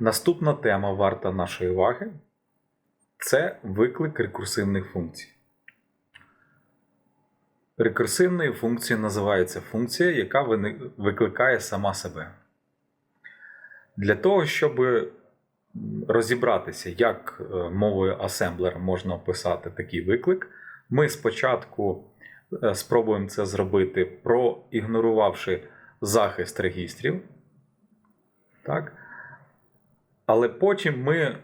Наступна тема варта нашої уваги це виклик рекурсивних функцій. Рекурсивною функцією називається функція, яка викликає сама себе. Для того, щоб розібратися, як е, мовою асемблера можна описати такий виклик, ми спочатку е, спробуємо це зробити, проігнорувавши захист регістрів. Так? Але потім ми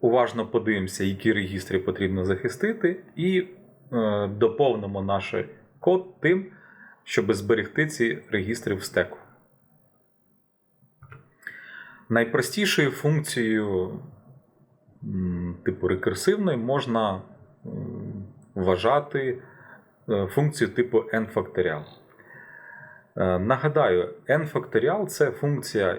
уважно подивимося, які регістри потрібно захистити, і е, доповнимо наш код тим, щоб зберегти ці регістри в стеку. Найпростішою функцією типу рекурсивної можна вважати е, функцію типу n факторіал. Е, Нагадаю, n факторіал це функція,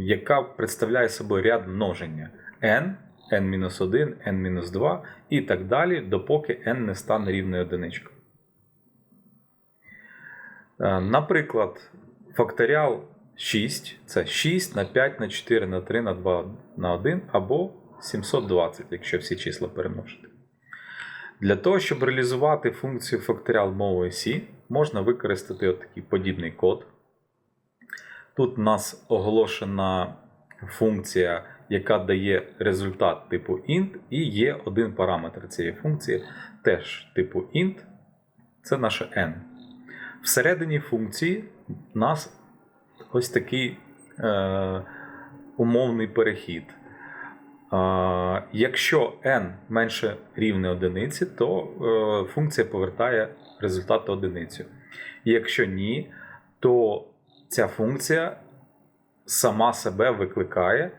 яка представляє собою ряд множення n, n-1, n-2 і так далі, допоки n не стане рівною одиничкою. Е, Наприклад, факторіал 6 це 6 на 5 на 4 на 3 на 2 на 1 або 720, якщо всі числа перемножити. Для того, щоб реалізувати функцію факторіал мовою C, можна використати отакий подібний код. Тут у нас оголошена функція, яка дає результат типу int, і є один параметр цієї функції, теж типу int, це наше n. Всередині функції у нас ось такий е, умовний перехід. Е, якщо n менше рівне одиниці, то е, функція повертає результат одиницю. Якщо ні, то ця функція сама себе викликає,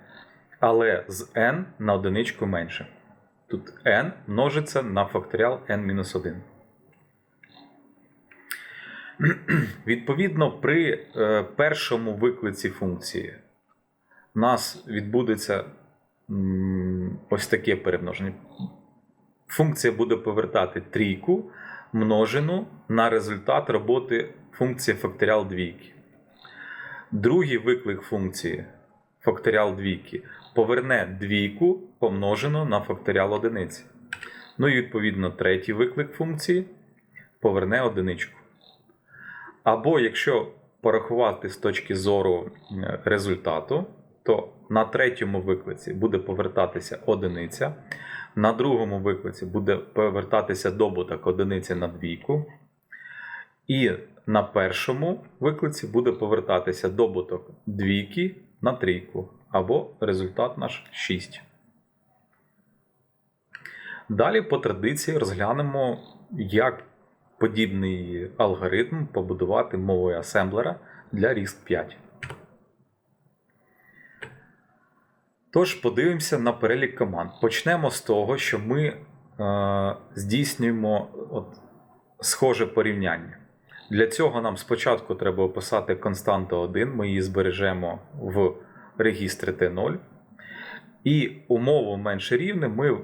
але з n на одиничку менше. Тут n множиться на факторіал n-1. Відповідно, при е, першому виклиці функції у нас відбудеться ось таке перемноження. Функція буде повертати трійку, множену на результат роботи функції факторіал двійки. Другий виклик функції факторіал двійки поверне двійку помножену на факторіал одиниці. Ну і відповідно третій виклик функції поверне одиничку. Або якщо порахувати з точки зору е, результату, то на третьому виклиці буде повертатися одиниця, на другому виклиці буде повертатися добуток одиниці на двійку, і на першому виклиці буде повертатися добуток двійки на трійку, або результат наш 6. Далі по традиції розглянемо, як подібний алгоритм побудувати мовою асемблера для RISC 5. Тож, подивимося на перелік команд. Почнемо з того, що ми е, здійснюємо от, схоже порівняння. Для цього нам спочатку треба описати константу 1, ми її збережемо в регістрі T0. І умову менше рівне ми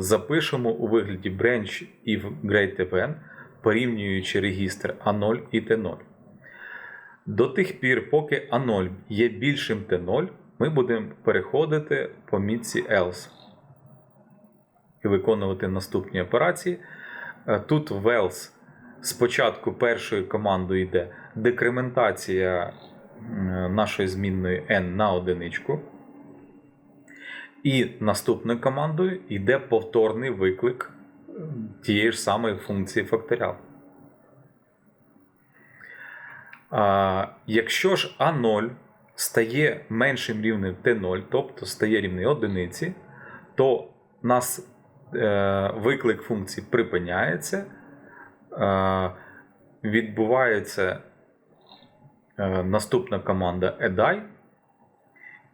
запишемо у вигляді branch if greater than, порівнюючи регістр A0 і T0. До тих пір, поки A0 є більшим T0, ми будемо переходити по мітці else і виконувати наступні операції. Е, Тут в else спочатку першою командою йде декрементація нашої змінної n на одиничку. І наступною командою йде повторний виклик е, тієї ж самої функції факторіал. А, Якщо ж А0 стає меншим рівнем Т0, тобто стає рівний одиниці, то нас е, виклик функції припиняється, е, відбувається е, наступна команда EDI,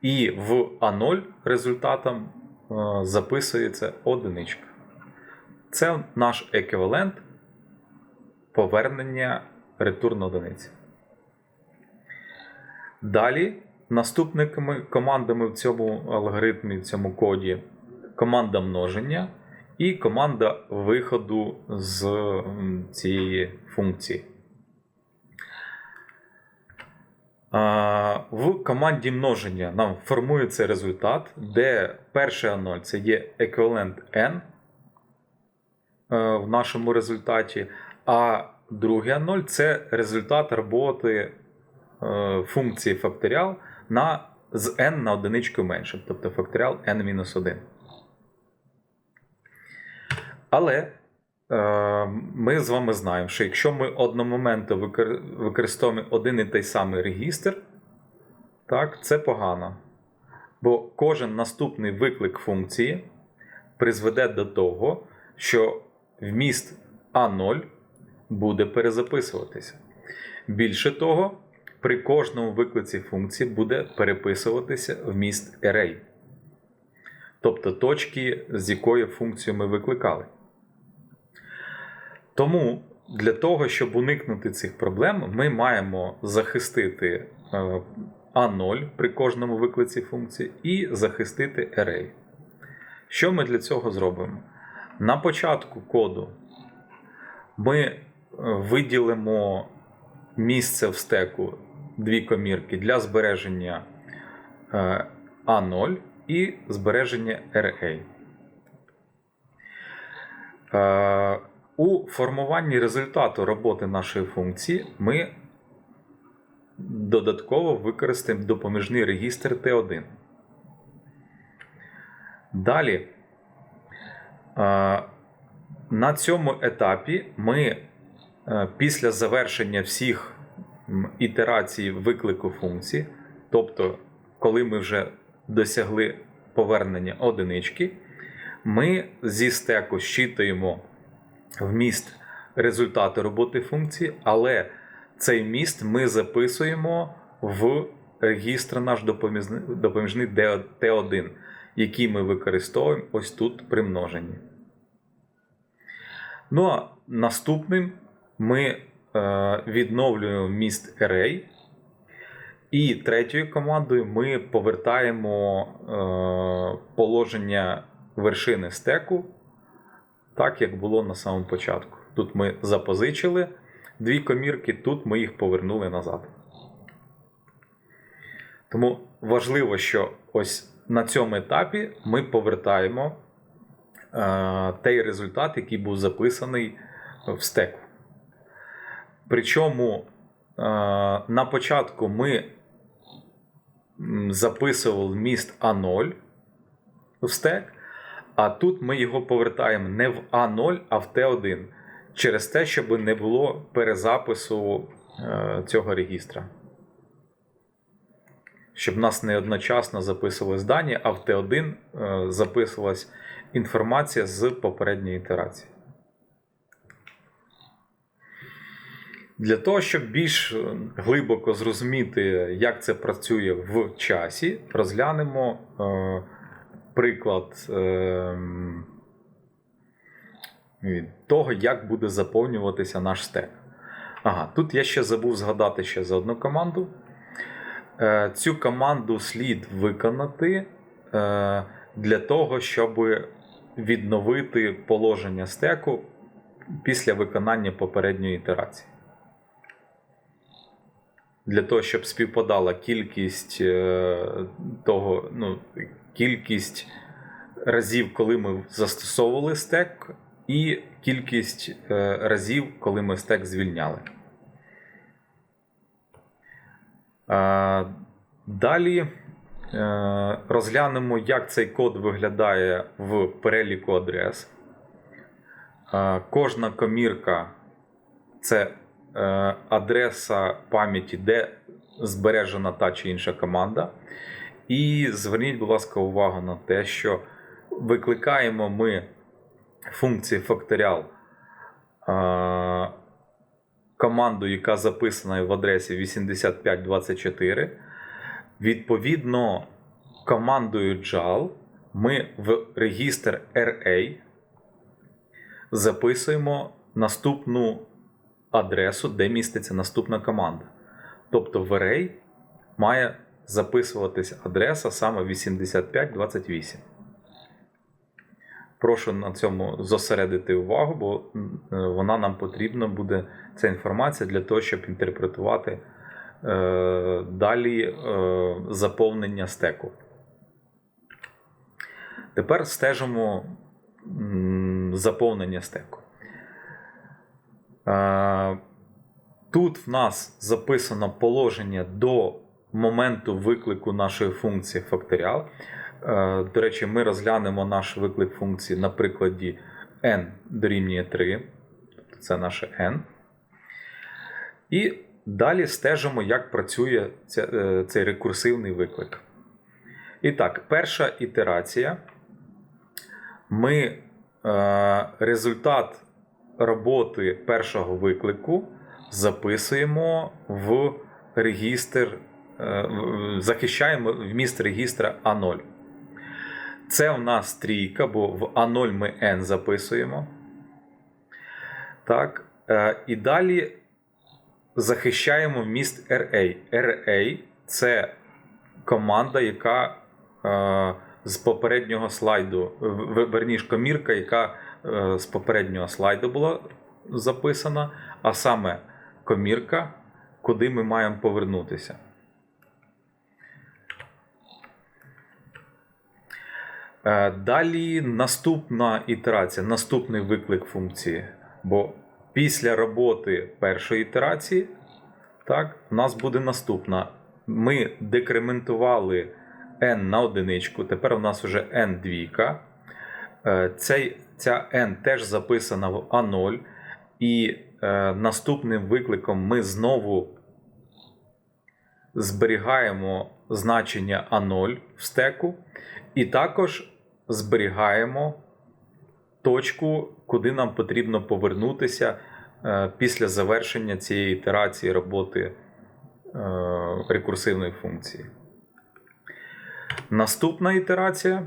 і в А0 результатом е, записується одиничка. Це наш еквівалент повернення ретурн одиниці. Далі наступними командами в цьому алгоритмі, в цьому коді команда множення і команда виходу з цієї функції. В команді множення нам формується результат, де перше А0 це є еквівалент n е, в нашому результаті, а друге А0 це результат роботи е, функції факторіал на, з n на одиничку менше, тобто факторіал n-1. Але е, ми з вами знаємо, що якщо ми одномоментно викор- використовуємо один і той самий регістр, так, це погано. Бо кожен наступний виклик функції призведе до того, що вміст А0 буде перезаписуватися. Більше того, при кожному виклиці функції буде переписуватися вміст array. Тобто точки, з якої функцію ми викликали. Тому для того, щоб уникнути цих проблем, ми маємо захистити е, А0 при кожному виклиці функції і захистити array. Що ми для цього зробимо? На початку коду ми е, виділимо місце в стеку дві комірки для збереження е, А0 і збереження array. У формуванні результату роботи нашої функції ми додатково використаємо допоміжний регістр T1. Далі, е, на цьому етапі ми е, після завершення всіх ітерацій виклику функції, тобто, коли ми вже досягли повернення одинички, ми зі стеку щитуємо вміст результату роботи функції, але цей міст ми записуємо в регістр наш допоміжний, допоміжний T1, який ми використовуємо ось тут при множенні. Ну а наступним ми е, відновлюємо міст array. І третьою командою ми повертаємо е, положення вершини стеку, так як було на самому початку. Тут ми запозичили дві комірки, тут ми їх повернули назад. Тому важливо, що ось на цьому етапі ми повертаємо е, той результат, який був записаний в стеку. Причому е, на початку ми записували міст А0 в стек, а тут ми його повертаємо не в А0, а в Т1 через те, щоб не було перезапису е, цього регістра. Щоб нас не одночасно записувались дані, а в Т1 е, записувалась інформація з попередньої ітерації. Для того, щоб більш е, глибоко зрозуміти, як це працює в часі, розглянемо приклад е, від того, як буде заповнюватися наш стек. Ага, тут я ще забув згадати ще за одну команду. Е, цю команду слід виконати е, для того, щоб відновити положення стеку після виконання попередньої ітерації. Для того, щоб співпадала кількість е, того, ну, кількість разів, коли ми застосовували стек, і кількість е, разів, коли ми стек звільняли. Е, Далі е, розглянемо, як цей код виглядає в переліку адрес. Кожна комірка це адреса пам'яті, де збережена та чи інша команда. І зверніть, будь ласка, увагу на те, що викликаємо ми функції факторіал команду, яка записана в адресі 8524. Відповідно, командою JAL ми в регістр RA записуємо наступну адресу, де міститься наступна команда. Тобто в array має записуватись адреса саме 8528. Прошу на цьому зосередити увагу, бо е, вона нам потрібна буде ця інформація для того, щоб інтерпретувати е, далі е, заповнення стеку. Тепер стежимо заповнення стеку. Е, Тут в нас записано положення до моменту виклику нашої функції факторіал. Е, До речі, ми розглянемо наш виклик функції на прикладі n дорівнює 3. Тобто Це наше n. І далі стежимо, як працює е, цей рекурсивний виклик. І так, перша ітерація. Ми е, результат роботи першого виклику записуємо в регістр, захищаємо вміст регістра А0. Це в нас трійка, бо в А0 ми N записуємо. Так. е, І далі захищаємо вміст RA. RA це команда, яка е, з попереднього слайду, верніш, комірка, яка е, з попереднього слайду була записана, а саме комірка, куди ми маємо повернутися. Далі наступна ітерація, наступний виклик функції. Бо після роботи першої ітерації, так, у нас буде наступна. Ми декрементували n на одиничку, тепер у нас вже n двійка. Е, Цей, ця n теж записана в A0. І е, наступним викликом ми знову зберігаємо значення А0 в стеку, і також зберігаємо точку, куди нам потрібно повернутися е, після завершення цієї ітерації роботи е, рекурсивної функції. Наступна ітерація.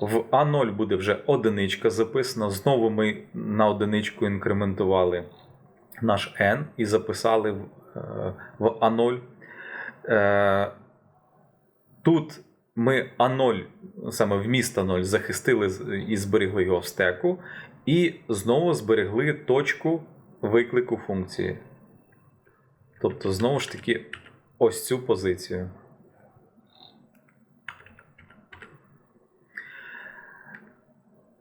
В А0 буде вже одиничка записана. Знову ми на одиничку інкрементували наш n і записали в, е, в А0. Е, Тут ми А0, саме вміст А0, захистили і зберегли його в стеку, і знову зберегли точку виклику функції. Тобто, знову ж таки, ось цю позицію.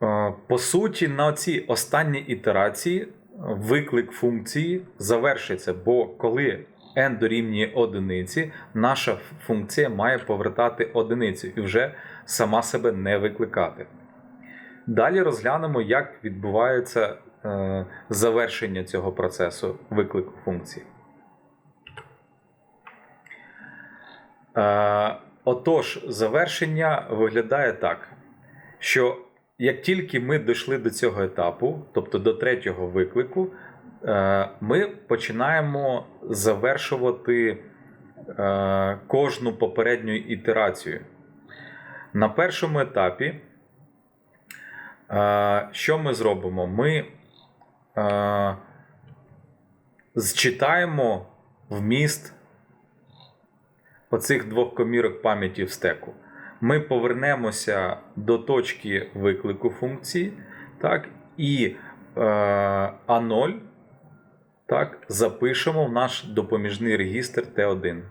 Е, По суті, на цій останній ітерації виклик функції завершиться, бо коли n дорівнює одиниці, наша функція має повертати одиницю і вже сама себе не викликати. Далі розглянемо, як відбувається е, завершення цього процесу виклику функції. Е, Отож, завершення виглядає так, що як тільки ми дійшли до цього етапу, тобто до третього виклику, ми починаємо завершувати е, кожну попередню ітерацію. На першому етапі, е, що ми зробимо? Ми е, зчитаємо вміст оцих двох комірок пам'яті в стеку. Ми повернемося до точки виклику функції, так, і е, А0 так, запишемо в наш допоміжний регістр Т1.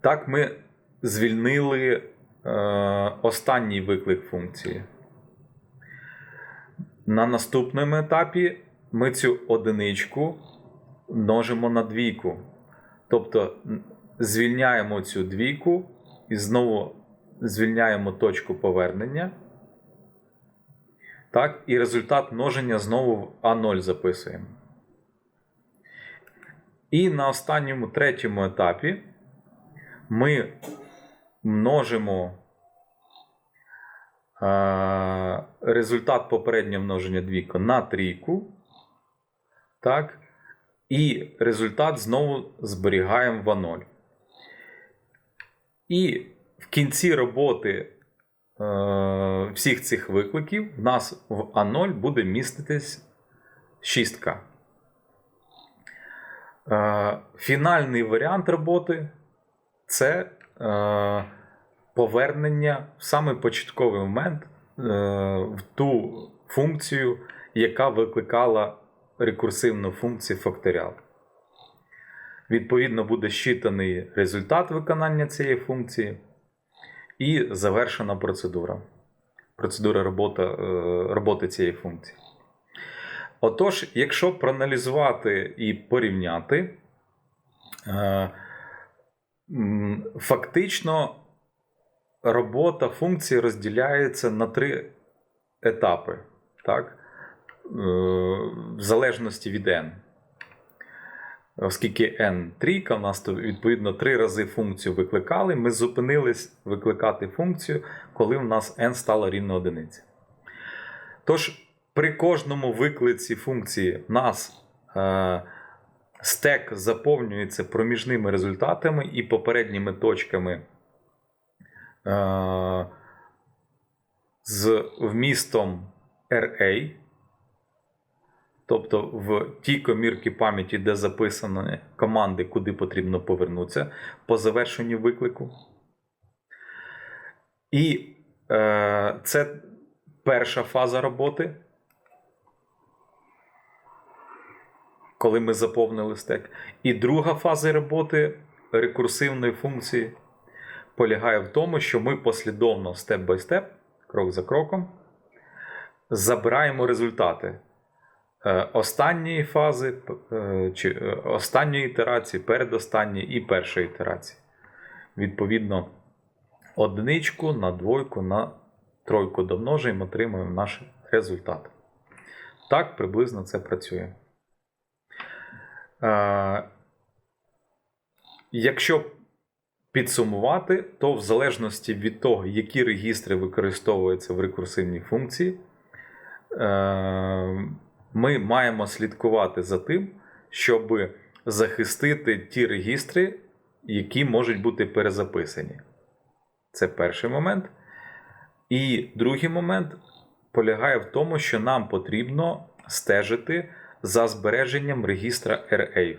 Так, ми звільнили е, останній виклик функції. На наступному етапі ми цю одиничку множимо на двійку. Тобто звільняємо цю двійку і знову звільняємо точку повернення. Так, і результат множення знову в А0 записуємо. І на останньому третьому етапі ми множимо е, результат попереднього множення двійку на трійку. Так, і результат знову зберігаємо в А0. І в кінці роботи всіх цих викликів в нас в А0 буде міститись шістка. Е, фінальний варіант роботи це е, повернення в самий початковий момент е, в ту функцію, яка викликала рекурсивну функцію факторіал. Відповідно, буде щитаний результат виконання цієї функції і завершена процедура. Процедура роботи, е, роботи цієї функції. Отож, якщо проаналізувати і порівняти, е, фактично робота функції розділяється на три етапи, так? Е, в залежності від n. Оскільки n трійка, у нас то відповідно три рази функцію викликали, ми зупинились викликати функцію, коли в нас n стало рівно одиниці. Тож, при кожному виклиці функції в нас е, стек заповнюється проміжними результатами і попередніми точками е, з вмістом RA. Тобто в тій комірці пам'яті, де записані команди, куди потрібно повернутися по завершенню виклику. І е, це перша фаза роботи. Коли ми заповнили стек. І друга фаза роботи рекурсивної функції полягає в тому, що ми послідовно степ-бай-степ, крок за кроком, забираємо результати останньої фази, е, чи е, останньої ітерації, передостанньої і першої ітерації. Відповідно, одиничку на двойку на тройку домножуємо, отримуємо наш результат. Так приблизно це працює. Е, Якщо підсумувати, то в залежності від того, які регістри використовуються в рекурсивній функції, е, ми маємо слідкувати за тим, щоб захистити ті регістри, які можуть бути перезаписані. Це перший момент. І другий момент полягає в тому, що нам потрібно стежити за збереженням регістра RA.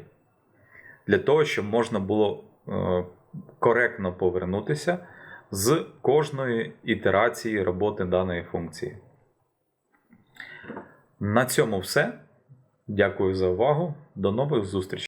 Для того, щоб можна було е, коректно повернутися з кожної ітерації роботи даної функції. На цьому все. Дякую за увагу. До нових зустрічей.